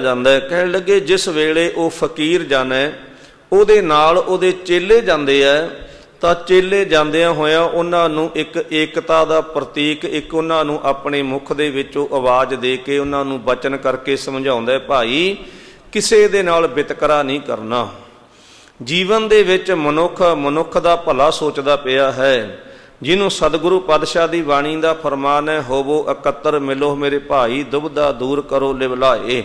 ਜਾਂਦਾ ਹੈ। ਕਹਿਣ ਲੱਗੇ, ਜਿਸ ਵੇਲੇ ਉਹ ਫਕੀਰ ਜਾਣਾ ਉਹਦੇ ਨਾਲ ਉਹਦੇ ਚੇਲੇ ਜਾਂਦੇ ਆ, ਤਾਂ ਚੇਲੇ ਜਾਂਦਿਆਂ ਹੋਇਆ ਉਹਨਾਂ ਨੂੰ ਇੱਕ ਏਕਤਾ ਦਾ ਪ੍ਰਤੀਕ, ਇੱਕ ਉਹਨਾਂ ਨੂੰ ਆਪਣੇ ਮੁਖ ਦੇ ਵਿੱਚੋਂ ਆਵਾਜ਼ ਦੇ ਕੇ ਉਹਨਾਂ ਨੂੰ ਬਚਨ ਕਰਕੇ ਸਮਝਾਉਂਦਾ ਹੈ, ਭਾਈ, ਕਿਸੇ ਦੇ ਨਾਲ ਵਿਤਕਰਾ ਨਹੀਂ ਕਰਨਾ। ਜੀਵਨ ਦੇ ਵਿੱਚ ਮਨੁੱਖ ਮਨੁੱਖ ਦਾ ਭਲਾ ਸੋਚਦਾ ਪਿਆ ਹੈ। ਜਿਹਨੂੰ ਸਤਿਗੁਰੂ ਪਾਤਸ਼ਾਹ ਦੀ ਬਾਣੀ ਦਾ ਫਰਮਾਨ ਹੈ, ਹੋਵੋ ਇਕੱਤਰ, ਮਿਲੋ ਮੇਰੇ ਭਾਈ ਦੁਬਦਾ ਦੂਰ ਕਰੋ, ਲਿਵਲਾਏ।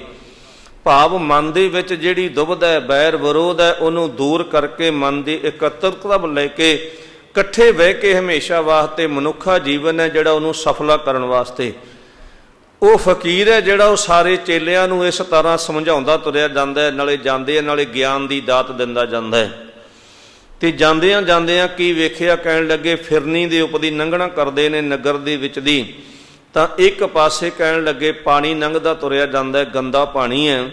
ਭਾਵ ਮਨ ਦੇ ਵਿੱਚ ਜਿਹੜੀ ਦੁਬਦਾ ਹੈ ਬੈਰ ਵਿਰੋਧ ਹੈ ਉਹਨੂੰ ਦੂਰ ਕਰਕੇ ਮਨ ਦੀ ਇਕੱਤਰਤਾ ਲੈ ਕੇ ਇਕੱਠੇ ਬਹਿ ਕੇ ਹਮੇਸ਼ਾ ਵਾਸਤੇ ਮਨੁੱਖਾ ਜੀਵਨ ਹੈ ਜਿਹੜਾ ਉਹਨੂੰ ਸਫਲਾ ਕਰਨ ਵਾਸਤੇ। ਉਹ ਫਕੀਰ ਹੈ ਜਿਹੜਾ ਉਹ ਸਾਰੇ ਚੇਲਿਆਂ ਨੂੰ ਇਸ ਤਰ੍ਹਾਂ ਸਮਝਾਉਂਦਾ ਤੁਰਿਆ ਜਾਂਦਾ ਹੈ, ਨਾਲੇ ਜਾਂਦੇ ਆ, ਨਾਲੇ ਗਿਆਨ ਦੀ ਦਾਤ ਦਿੰਦਾ ਜਾਂਦਾ ਹੈ। ਤੇ ਜਾਂਦਿਆਂ ਜਾਂਦਿਆਂ ਕੀ ਵੇਖਿਆ, ਕਹਿਣ ਲੱਗੇ, ਫਿਰਨੀ ਦੇ ਉਪਦੀ ਲੰਘਣਾ ਕਰਦੇ ਨੇ, ਨਗਰ ਦੇ ਵਿੱਚ ਦੀ ਤਾਂ ਇੱਕ ਪਾਸੇ ਕਹਿਣ ਲੱਗੇ, ਪਾਣੀ ਲੰਘਦਾ ਤੁਰਿਆ ਜਾਂਦਾ ਹੈ, ਗੰਦਾ ਪਾਣੀ ਹੈ।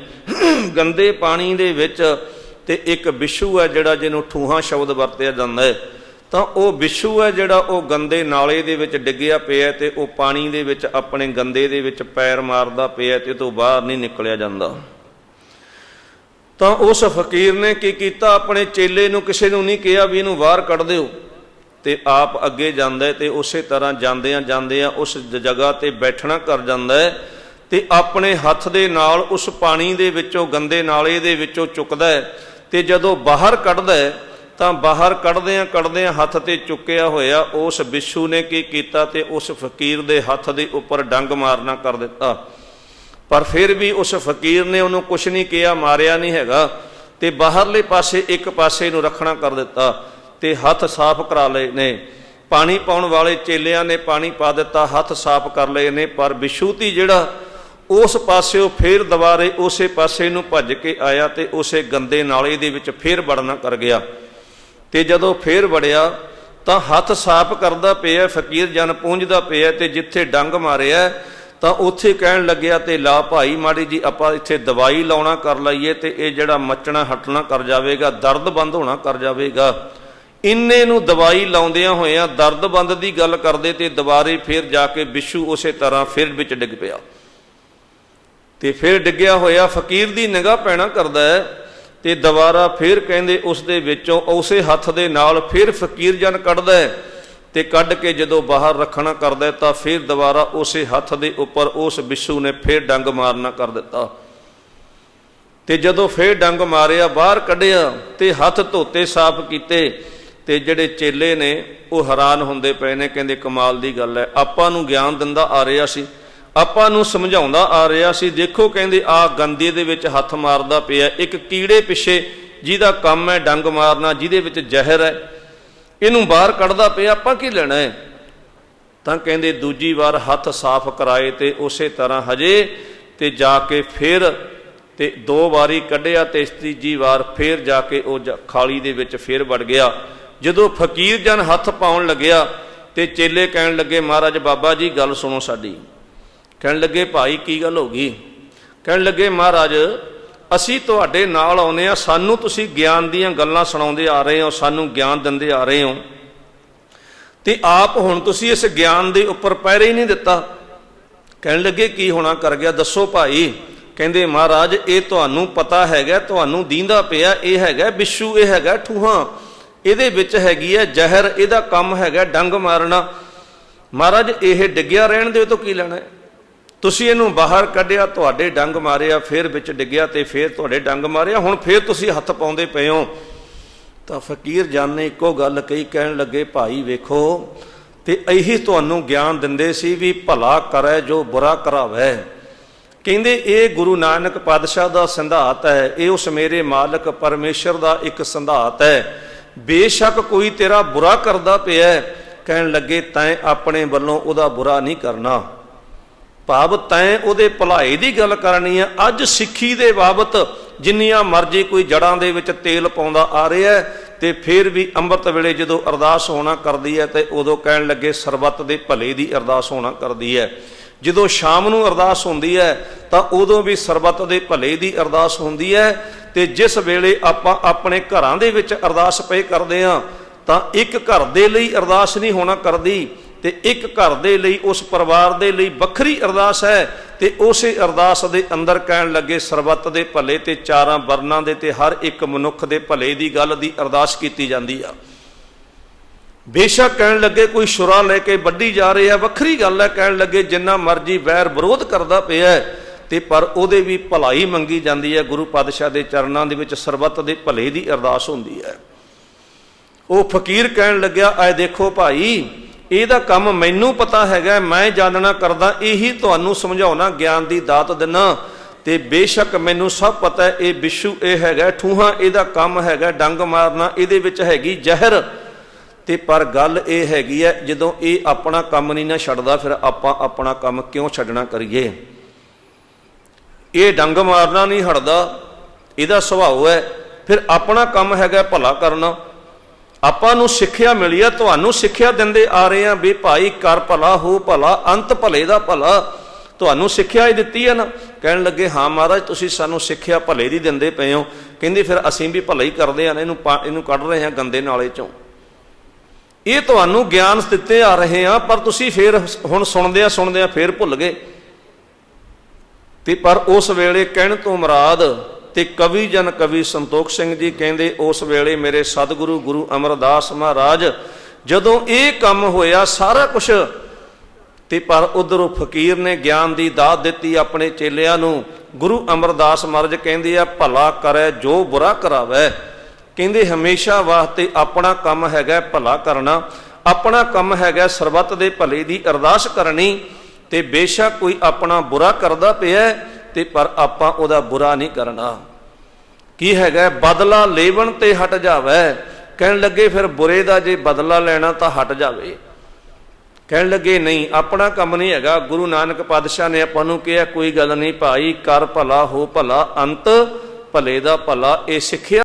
ਗੰਦੇ ਪਾਣੀ ਦੇ ਵਿੱਚ ਤੇ ਇੱਕ ਵਿਸ਼ੂ ਹੈ ਜਿਹੜਾ ਜਿਹਨੂੰ ਠੂਹਾ ਸ਼ਬਦ ਵਰਤਿਆ ਜਾਂਦਾ ਹੈ। ਤਾਂ ਉਹ ਬਿਸ਼ੂ ਹੈ ਜਿਹੜਾ ਉਹ ਗੰਦੇ ਨਾਲੇ ਦੇ ਵਿੱਚ ਡਿੱਗਿਆ ਪਿਆ ਹੈ ਤੇ ਉਹ ਪਾਣੀ ਦੇ ਵਿੱਚ ਆਪਣੇ ਗੰਦੇ ਦੇ ਵਿੱਚ ਪੈਰ ਮਾਰਦਾ ਪਿਆ ਤੇ ਤੋਂ ਬਾਹਰ ਨਹੀਂ ਨਿਕਲਿਆ ਜਾਂਦਾ। ਤਾਂ ਉਸ ਫਕੀਰ ਨੇ ਕੀ ਕੀਤਾ? ਆਪਣੇ ਚੇਲੇ ਨੂੰ ਕਿਸੇ ਨੂੰ ਨਹੀਂ ਕਿਹਾ ਵੀ ਇਹਨੂੰ ਬਾਹਰ ਕੱਢ ਦਿਓ। ਤੇ ਆਪ ਅੱਗੇ ਜਾਂਦਾ ਹੈ ਤੇ ਉਸੇ ਤਰ੍ਹਾਂ ਜਾਂਦਿਆਂ ਜਾਂਦਿਆਂ ਉਸ ਜਗ੍ਹਾ ਤੇ ਬੈਠਣਾ ਕਰ ਜਾਂਦਾ ਹੈ ਤੇ ਆਪਣੇ ਹੱਥ ਦੇ ਨਾਲ ਉਸ ਪਾਣੀ ਦੇ ਵਿੱਚੋਂ, ਗੰਦੇ ਨਾਲੇ ਦੇ ਵਿੱਚੋਂ ਚੁੱਕਦਾ ਹੈ ਤੇ ਜਦੋਂ ਬਾਹਰ ਕੱਢਦਾ ਹੈ ਤਾਂ ਬਾਹਰ ਕੱਢਦਿਆਂ ਕੱਢਦਿਆਂ ਹੱਥ ਤੇ ਚੁੱਕਿਆ ਹੋਇਆ ਉਸ ਬਿੱਛੂ ਨੇ ਕੀ ਕੀਤਾ ਤੇ ਉਸ ਫਕੀਰ ਦੇ ਹੱਥ ਦੇ ਉੱਪਰ ਡੰਗ ਮਾਰਨਾ ਕਰ ਦਿੱਤਾ। ਪਰ ਫਿਰ ਵੀ ਉਸ ਫਕੀਰ ਨੇ ਉਹਨੂੰ ਕੁਛ ਨਹੀਂ ਕਿਹਾ, ਮਾਰਿਆ ਨਹੀਂ ਹੈਗਾ ਤੇ ਬਾਹਰਲੇ ਪਾਸੇ ਇੱਕ ਪਾਸੇ ਨੂੰ ਰੱਖਣਾ ਕਰ ਦਿੱਤਾ। ਤੇ ਹੱਥ ਸਾਫ਼ ਕਰਾ ਲਏ ਨੇ। ਪਾਣੀ ਪਾਉਣ ਵਾਲੇ ਚੇਲਿਆਂ ਨੇ ਪਾਣੀ ਪਾ ਦਿੱਤਾ, ਹੱਥ ਸਾਫ਼ ਕਰ ਲਏ ਨੇ, ਪਰ ਬਿਸ਼ੂਤੀ ਜਿਹੜਾ ਉਸ ਪਾਸਿਓ ਫੇਰ ਦੁਬਾਰੇ ਉਸੇ ਪਾਸੇ ਨੂੰ ਭੱਜ ਕੇ ਆਇਆ ਤੇ ਉਸੇ ਗੰਦੇ ਨਾਲੇ ਦੇ ਵਿੱਚ ਫੇਰ ਵੜਨਾ ਕਰ ਗਿਆ। ਤੇ ਜਦੋਂ ਫੇਰ ਵੜਿਆ, ਤਾਂ ਹੱਥ ਸਾਫ਼ ਕਰਦਾ ਪਿਆ, ਫਕੀਰ ਜਨ ਪੂੰਝਦਾ ਪਿਆ ਤੇ ਜਿੱਥੇ ਡੰਗ ਮਾਰਿਆ, ਤਾਂ ਉੱਥੇ ਕਹਿਣ ਲੱਗਿਆ ਤੇ ਲਾ ਭਾਈ ਮਾੜੀ ਜੀ, ਆਪਾਂ ਇੱਥੇ ਦਵਾਈ ਲਾਉਣਾ ਕਰ ਲਈਏ ਤੇ ਇਹ ਜਿਹੜਾ ਮੱਚਣਾ ਹਟਣਾ ਕਰ ਜਾਵੇਗਾ, ਦਰਦ ਬੰਦ ਹੋਣਾ ਕਰ ਜਾਵੇਗਾ। ਇੰਨੇ ਨੂੰ ਦਵਾਈ ਲਾਉਂਦਿਆਂ ਹੋਇਆਂ ਦਰਦ ਬੰਦ ਦੀ ਗੱਲ ਕਰਦੇ ਤੇ ਦੁਬਾਰੇ ਫਿਰ ਜਾ ਕੇ ਬਿਸ਼ੂ ਉਸੇ ਤਰ੍ਹਾਂ ਫਿਰ ਵਿੱਚ ਡਿੱਗ ਪਿਆ। ਤੇ ਫਿਰ ਡਿੱਗਿਆ ਹੋਇਆ ਫਕੀਰ ਦੀ ਨਿਗਾਹ ਪੈਣਾ ਕਰਦਾ ਹੈ ਤੇ ਦੁਬਾਰਾ ਫਿਰ ਕਹਿੰਦੇ ਉਸ ਦੇ ਵਿੱਚੋਂ ਉਸੇ ਹੱਥ ਦੇ ਨਾਲ ਫਿਰ ਫਕੀਰ ਜਨ ਕੱਢਦਾ ਹੈ ਤੇ ਕੱਢ ਕੇ ਜਦੋਂ ਬਾਹਰ ਰੱਖਣਾ ਕਰਦਾ ਤਾਂ ਫਿਰ ਦੁਬਾਰਾ ਉਸੇ ਹੱਥ ਦੇ ਉੱਪਰ ਉਸ ਬਿੱਛੂ ਨੇ ਫਿਰ ਡੰਗ ਮਾਰਨਾ ਕਰ ਦਿੱਤਾ। ਤੇ ਜਦੋਂ ਫੇਰ ਡੰਗ ਮਾਰਿਆ, ਬਾਹਰ ਕੱਢਿਆ ਤੇ ਹੱਥ ਧੋਤੇ, ਸਾਫ਼ ਕੀਤੇ ਤੇ ਜਿਹੜੇ ਚੇਲੇ ਨੇ, ਉਹ ਹੈਰਾਨ ਹੁੰਦੇ ਪਏ ਨੇ, ਕਹਿੰਦੇ ਕਮਾਲ ਦੀ ਗੱਲ ਹੈ। ਆਪਾਂ ਨੂੰ ਗਿਆਨ ਦਿੰਦਾ ਆ ਰਿਹਾ ਸੀ। ਆਪਾਂ ਨੂੰ ਸਮਝਾਉਂਦਾ ਆ ਰਿਹਾ ਸੀ, ਦੇਖੋ ਕਹਿੰਦੇ ਆ ਗੰਦੇ ਦੇ ਵਿੱਚ ਹੱਥ ਮਾਰਦਾ ਪਿਆ। ਇੱਕ ਕੀੜੇ ਪਿੱਛੇ ਜਿਹਦਾ ਕੰਮ ਹੈ ਡੰਗ ਮਾਰਨਾ, ਜਿਹਦੇ ਵਿੱਚ ਜ਼ਹਿਰ ਹੈ। ਇਹਨੂੰ ਬਾਹਰ ਕੱਢਦਾ ਪਿਆ, ਆਪਾਂ ਕੀ ਲੈਣਾ ਹੈ? ਤਾਂ ਕਹਿੰਦੇ ਦੂਜੀ ਵਾਰ ਹੱਥ ਸਾਫ਼ ਕਰਾਏ ਤੇ ਉਸੇ ਤਰ੍ਹਾਂ ਹਜੇ ਤੇ ਜਾ ਕੇ ਫਿਰ ਤੇ ਦੋ ਵਾਰੀ ਕੱਢਿਆ ਤੇ ਤੀਜੀ ਵਾਰ ਫਿਰ ਜਾ ਕੇ ਉਹ ਜ- ਖਾਲੀ ਦੇ ਵਿੱਚ ਫਿਰ ਵੜ ਗਿਆ। ਜਦੋਂ ਫਕੀਰ ਜਨ ਹੱਥ ਪਾਉਣ ਲੱਗਿਆ ਤੇ ਚੇਲੇ ਕਹਿਣ ਲੱਗੇ, ਮਹਾਰਾਜ, ਬਾਬਾ ਜੀ, ਗੱਲ ਸੁਣੋ ਸਾਡੀ। ਕਹਿਣ ਲੱਗੇ, ਭਾਈ, ਕੀ ਗੱਲ ਹੋ ਗਈ? ਕਹਿਣ ਲੱਗੇ, ਮਹਾਰਾਜ, ਅਸੀਂ ਤੁਹਾਡੇ ਨਾਲ ਆਉਨੇ ਆ ਸਾਨੂੰ ਤੁਸੀਂ ਗਿਆਨ ਦੀਆਂ ਗੱਲਾਂ ਸੁਣਾਉਂਦੇ ਆ ਰਹੇ ਹੋ, ਸਾਨੂੰ ਗਿਆਨ ਦਿੰਦੇ ਆ ਰਹੇ ਹੋ। ਤੇ ਆਪ ਹੁਣ ਤੁਸੀਂ ਇਸ ਗਿਆਨ ਦੇ ਉੱਪਰ ਪੈਰੇ ਹੀ ਨਹੀਂ ਦਿੱਤਾ। ਕਹਿਣ ਲੱਗੇ, ਕੀ ਹੋਣਾ, ਕਰ ਗਿਆ, ਦੱਸੋ ਭਾਈ। ਕਹਿੰਦੇ, ਮਹਾਰਾਜ, ਇਹ ਤੁਹਾਨੂੰ ਪਤਾ ਹੈਗਾ, ਤੁਹਾਨੂੰ ਦੀਂਦਾ ਪਿਆ, ਇਹ ਹੈਗਾ ਬਿੱਛੂ ਇਹ ਹੈਗਾ ਠੂਹਾਂ। ਇਹਦੇ ਵਿੱਚ ਹੈਗੀ ਹੈ ਜ਼ਹਿਰ, ਇਹਦਾ ਕੰਮ ਹੈਗਾ ਡੰਗ ਮਾਰਨਾ। ਮਹਾਰਾਜ, ਇਹ ਡਿੱਗਿਆ ਰਹਿਣ ਦੇ ਤੋਂ ਕੀ ਲੈਣਾ ਤੁਸੀਂ ਇਹਨੂੰ ਬਾਹਰ ਕੱਢਿਆ, ਤੁਹਾਡੇ ਡੰਗ ਮਾਰਿਆ, ਫਿਰ ਵਿੱਚ ਡਿੱਗਿਆ ਤੇ ਫਿਰ ਤੁਹਾਡੇ ਡੰਗ ਮਾਰਿਆ, ਹੁਣ ਫਿਰ ਤੁਸੀਂ ਹੱਥ ਪਾਉਂਦੇ ਪਏ ਹੋ। ਤਾਂ ਫਕੀਰ ਜਾਨ ਨੇ ਇੱਕੋ ਗੱਲ ਕਹੀ, ਕਹਿਣ ਲੱਗੇ, ਭਾਈ ਵੇਖੋ, ਤੇ ਇਹੀ ਤੁਹਾਨੂੰ ਗਿਆਨ ਦਿੰਦੇ ਸੀ ਵੀ ਭਲਾ ਕਰੈ ਜੋ ਬੁਰਾ ਕਰਾਵੇ। ਕਹਿੰਦੇ, ਇਹ ਗੁਰੂ ਨਾਨਕ ਪਾਤਸ਼ਾਹ ਦਾ ਸੰਧਾਤ ਹੈ, ਇਹ ਉਸ ਮੇਰੇ ਮਾਲਕ ਪਰਮੇਸ਼ਰ ਦਾ ਇੱਕ ਸੰਧਾਤ ਹੈ। ਬੇਸ਼ੱਕ ਕੋਈ ਤੇਰਾ ਬੁਰਾ ਕਰਦਾ ਪਿਆ ਕਹਿਣ ਲੱਗੇ, ਤੈਂ ਆਪਣੇ ਵੱਲੋਂ ਉਹਦਾ ਬੁਰਾ ਨਹੀਂ ਕਰਨਾ। ਭਾਵ ਤੈਂ ਉਹਦੇ ਭਲਾਈ ਦੀ ਗੱਲ ਕਰਨੀ ਹੈ। ਅੱਜ ਸਿੱਖੀ ਦੇ ਬਾਬਤ ਜਿੰਨੀਆਂ ਮਰਜ਼ੀ ਕੋਈ ਜੜਾਂ ਦੇ ਵਿੱਚ ਤੇਲ ਪਾਉਂਦਾ ਆ ਰਿਹਾ ਹੈ, ਤੇ ਫਿਰ ਵੀ ਅੰਮ੍ਰਿਤ ਵੇਲੇ ਜਦੋਂ ਅਰਦਾਸ ਹੋਣਾ ਕਰਦੀ ਹੈ, ਤੇ ਉਦੋਂ ਕਹਿਣ ਲੱਗੇ, ਸਰਬੱਤ ਦੇ ਭਲੇ ਦੀ ਅਰਦਾਸ ਹੋਣਾ ਕਰਦੀ ਹੈ। ਜਦੋਂ ਸ਼ਾਮ ਨੂੰ ਅਰਦਾਸ ਹੁੰਦੀ ਹੈ, ਤਾਂ ਉਦੋਂ ਵੀ ਸਰਬੱਤ ਦੇ ਭਲੇ ਦੀ ਅਰਦਾਸ ਹੁੰਦੀ ਹੈ। ਤੇ ਜਿਸ ਵੇਲੇ ਆਪਾਂ ਆਪਣੇ ਘਰਾਂ ਦੇ ਵਿੱਚ ਅਰਦਾਸ ਪਏ ਕਰਦੇ ਹਾਂ ਤਾਂ ਇੱਕ ਘਰ ਦੇ ਲਈ ਅਰਦਾਸ ਨਹੀਂ ਹੋਣਾ ਕਰਦੀ ਤੇ ਇੱਕ ਘਰ ਦੇ ਲਈ ਉਸ ਪਰਿਵਾਰ ਦੇ ਲਈ ਵੱਖਰੀ ਅਰਦਾਸ ਹੈ ਤੇ ਉਸੇ ਅਰਦਾਸ ਦੇ ਅੰਦਰ ਕਹਿਣ ਲੱਗੇ ਸਰਬੱਤ ਦੇ ਭਲੇ ਤੇ ਚਾਰਾਂ ਵਰਨਾਂ ਦੇ ਤੇ ਹਰ ਇੱਕ ਮਨੁੱਖ ਦੇ ਭਲੇ ਦੀ ਗੱਲ ਦੀ ਅਰਦਾਸ ਕੀਤੀ ਜਾਂਦੀ ਆ। ਬੇਸ਼ੱਕ ਕਹਿਣ ਲੱਗੇ ਕੋਈ ਸ਼ੁਰਾ ਲੈ ਕੇ ਵੱਢੀ ਜਾ ਰਿਹਾ ਵੱਖਰੀ ਗੱਲ ਹੈ ਕਹਿਣ ਲੱਗੇ ਜਿੰਨਾ ਮਰਜ਼ੀ ਵੈਰ ਵਿਰੋਧ ਕਰਦਾ ਪਿਆ ਹੈ, ਤੇ ਪਰ ਉਹਦੇ ਵੀ ਭਲਾਈ ਮੰਗੀ ਜਾਂਦੀ ਹੈ। ਗੁਰੂ ਪਾਤਸ਼ਾਹ ਦੇ ਚਰਨਾਂ ਦੇ ਵਿੱਚ ਸਰਬੱਤ ਦੇ ਭਲੇ ਦੀ ਅਰਦਾਸ ਹੁੰਦੀ ਹੈ। ਉਹ ਫਕੀਰ ਕਹਿਣ ਲੱਗਿਆ ਐ ਦੇਖੋ ਭਾਈ, ਇਹਦਾ ਕੰਮ ਮੈਨੂੰ ਪਤਾ ਹੈਗਾ, ਮੈਂ ਜਾਣਨਾ ਕਰਦਾ, ਇਹੀ ਤੁਹਾਨੂੰ ਸਮਝਾਉਣਾ ਗਿਆਨ ਦੀ ਦਾਤ ਦਿਨਾ। ਤੇ ਬੇਸ਼ੱਕ ਮੈਨੂੰ ਸਭ ਪਤਾ ਹੈ, ਇਹ ਵਿਸ਼ੂ ਇਹ ਹੈਗਾ, ਠੂਹਾ ਇਹਦਾ ਕੰਮ ਹੈਗਾ, ਡੰਗ ਮਾਰਨਾ ਇਹਦੇ ਵਿੱਚ ਹੈਗੀ ਜ਼ਹਿਰ। ਤੇ ਪਰ ਗੱਲ ਇਹ ਹੈਗੀ ਹੈ, ਜਦੋਂ ਇਹ ਆਪਣਾ ਕੰਮ ਨਹੀਂ ਨਾ ਛੱਡਦਾ, ਫਿਰ ਆਪਾਂ ਆਪਣਾ ਕੰਮ ਕਿਉਂ ਛੱਡਣਾ ਕਰੀਏ? ਇਹ ਡੰਗ ਮਾਰਨਾ ਨਹੀਂ ਹਟਦਾ, ਇਹਦਾ ਸੁਭਾਅ ਹੈ। ਫਿਰ ਆਪਣਾ ਕੰਮ ਹੈਗਾ ਭਲਾ ਕਰਨਾ। ਆਪਾਂ ਨੂੰ ਸਿੱਖਿਆ ਮਿਲੀ ਆ, ਤੁਹਾਨੂੰ ਸਿੱਖਿਆ ਦਿੰਦੇ ਆ ਰਹੇ ਆ ਵੀ ਭਾਈ ਕਰ ਭਲਾ, ਹੋ ਭਲਾ, ਅੰਤ ਭਲੇ ਦਾ ਭਲਾ। ਤੁਹਾਨੂੰ ਸਿੱਖਿਆ ਹੀ ਦਿੱਤੀ ਹੈ ਨਾ। ਕਹਿਣ ਲੱਗੇ, ਹਾਂ ਮਹਾਰਾਜ, ਤੁਸੀਂ ਸਾਨੂੰ ਸਿੱਖਿਆ ਭਲੇ ਦੀ ਦਿੰਦੇ ਪਏ ਹੋ। ਕਹਿੰਦੀ, ਫਿਰ ਅਸੀਂ ਵੀ ਭਲਾ ਹੀ ਕਰਦੇ ਆ ਨਾ, ਇਹਨੂੰ ਇਹਨੂੰ ਕੱਢ ਰਹੇ ਹਾਂ ਗੰਦੇ ਨਾਲੇ ਚੋਂ। ਇਹ ਤੁਹਾਨੂੰ ਗਿਆਨ ਦਿੱਤੇ ਆ ਰਹੇ ਆ, ਪਰ ਤੁਸੀਂ ਫਿਰ ਹੁਣ ਸੁਣਦੇ ਆ ਸੁਣਦੇ ਆ ਫੇਰ ਭੁੱਲ ਗਏ। ਤੇ ਪਰ ਉਸ ਵੇਲੇ ਕਹਿਣ ਤੋਂ ਮਰਾਦ ਤੇ ਕਵੀ ਜਨ ਕਵੀ ਸੰਤੋਖ ਸਿੰਘ ਜੀ ਕਹਿੰਦੇ, ਉਸ ਵੇਲੇ ਮੇਰੇ ਸਤਿਗੁਰੂ ਗੁਰੂ ਅਮਰਦਾਸ ਮਹਾਰਾਜ, ਜਦੋਂ ਇਹ ਕੰਮ ਹੋਇਆ ਸਾਰਾ ਕੁਝ ਤੇ ਪਰ ਉਧਰੋਂ ਫਕੀਰ ਨੇ ਗਿਆਨ ਦੀ ਦਾਤ ਦਿੱਤੀ ਆਪਣੇ ਚੇਲਿਆਂ ਨੂੰ, ਗੁਰੂ ਅਮਰਦਾਸ ਮਹਾਰਾਜ ਕਹਿੰਦੇ ਆ, ਭਲਾ ਕਰੇ ਜੋ ਬੁਰਾ ਕਰਾਵੇ। ਕਹਿੰਦੇ, ਹਮੇਸ਼ਾ ਵਾਸਤੇ ਆਪਣਾ ਕੰਮ ਹੈਗਾ ਭਲਾ ਕਰਨਾ, ਆਪਣਾ ਕੰਮ ਹੈਗਾ ਸਰਬੱਤ ਦੇ ਭਲੇ ਦੀ ਅਰਦਾਸ ਕਰਨੀ ਤੇ ਬੇਸ਼ੱਕ ਕੋਈ ਆਪਣਾ ਬੁਰਾ ਕਰਦਾ ਪਿਆ ਤੇ ਪਰ ਆਪਾਂ ਉਹਦਾ ਬੁਰਾ ਨਹੀਂ ਕਰਨਾ। ਕੀ ਹੈਗਾ? ਬਦਲਾ ਲੇਵਣ ਤੇ ਹਟ ਜਾਵੇ। ਕਹਿਣ ਲੱਗੇ ਫਿਰ ਬੁਰੇ ਦਾ ਜੇ ਬਦਲਾ ਲੈਣਾ ਤਾਂ ਹਟ ਜਾਵੇ। ਕਹਿਣ ਲੱਗੇ ਨਹੀਂ, ਆਪਣਾ ਕੰਮ ਨਹੀਂ ਹੈਗਾ। ਗੁਰੂ ਨਾਨਕ ਪਾਤਸ਼ਾਹ ਨੇ ਆਪਾਂ ਨੂੰ ਕਿਹਾ, ਕੋਈ ਗੱਲ ਨਹੀਂ ਭਾਈ, ਕਰ ਭਲਾ, ਹੋ ਭਲਾ, ਅੰਤ ਭਲੇ ਦਾ ਭਲਾ। ਇਹ ਸਿੱਖਿਆ